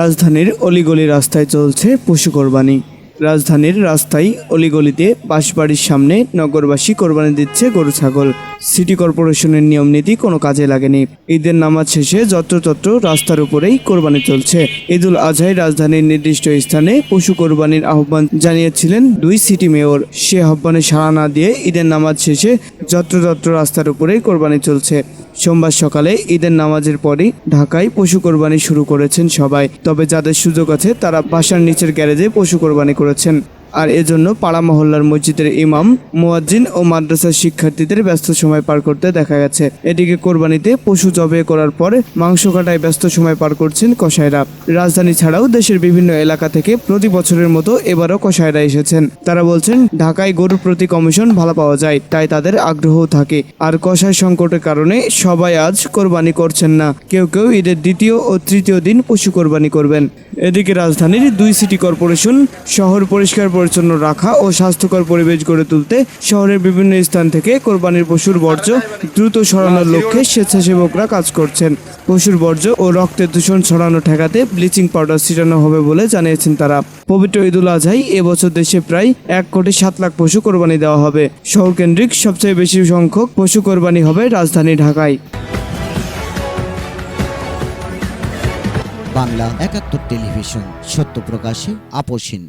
রাজধানীর অলিগলি রাস্তায় চলছে পশু কোরবানি। রাজধানীর রাস্তায় অলিগলিতে বাঁশবাড়ির সামনে নগরবাসী কোরবানি দিচ্ছে গরু, ছাগল। সিটি কর্পোরেশনের নিয়ম নীতি কোনো কাজে লাগেনি। ঈদের নামাজ শেষে যত্রতত্র রাস্তার উপরেই কোরবানি চলছে। ঈদুল আজহায় রাজধানীর নির্দিষ্ট স্থানে পশু কোরবানির আহ্বান জানিয়েছিলেন দুই সিটি মেয়র। সে আহ্বানে সাড়া না দিয়ে ঈদের নামাজ শেষে যত্রতত্র রাস্তার উপরেই কোরবানি চলছে। সোমবার সকালে ঈদের নামাজের পরই ঢাকায় পশু কোরবানি শুরু করেছেন সবাই। তবে যাদের সুযোগ আছে, তারা বাসার নিচের গ্যারেজে পশু কোরবানি করেছেন। আর এজন্য পাড়া মহল্লার মসজিদের ইমাম, মোয়াজ্জিন ও মাদ্রাসার শিক্ষার্থীদের ব্যস্ত সময় পার করতে দেখা গেছে। এদিকে কোরবানিতে পশু জবে করার পরে মাংস কাটায় ব্যস্ত সময় পার করছেন কসাইরা। রাজধানী ছাড়াও দেশের বিভিন্ন এলাকা থেকে প্রতি বছরের মতো এবারও কসাইরা এসেছেন। তারা বলছেন, ঢাকায় গরুর প্রতি কমিশন ভালো পাওয়া যায়, তাই তাদের আগ্রহ থাকে। আর কষায় সংকটের কারণে সবাই আজ কোরবানি করছেন না। কেউ কেউ ঈদের দ্বিতীয় ও তৃতীয় দিন পশু কোরবানি করবেন। এদিকে রাজধানীর দুই সিটি কর্পোরেশন শহর পরিষ্কার পরিচ্ছন্ন রাখা ও স্বাস্থ্যকর পরিবেশ গড়ে তুলতে শহরের বিভিন্ন স্থান থেকে কোরবানির পশুর বর্জ্য দ্রুত সরানোর লক্ষ্যে স্বেচ্ছাসেবকরা কাজ করছেন। পশুর বর্জ্য ও রক্তের দূষণ ছড়ানো ঠেকাতে ব্লিচিং পাউডার ছিটানো হবে বলে জানিয়েছেন তারা। পবিত্র ঈদুল আজহাই এবছর দেশে প্রায় এক কোটি সাত লাখ পশু কোরবানি দেওয়া হবে। শহর কেন্দ্রিক সবচেয়ে বেশি সংখ্যক পশু কোরবানি হবে রাজধানী ঢাকায়। বাংলা একাত্তর টেলিভিশন, সত্য প্রকাশে আপোষহীন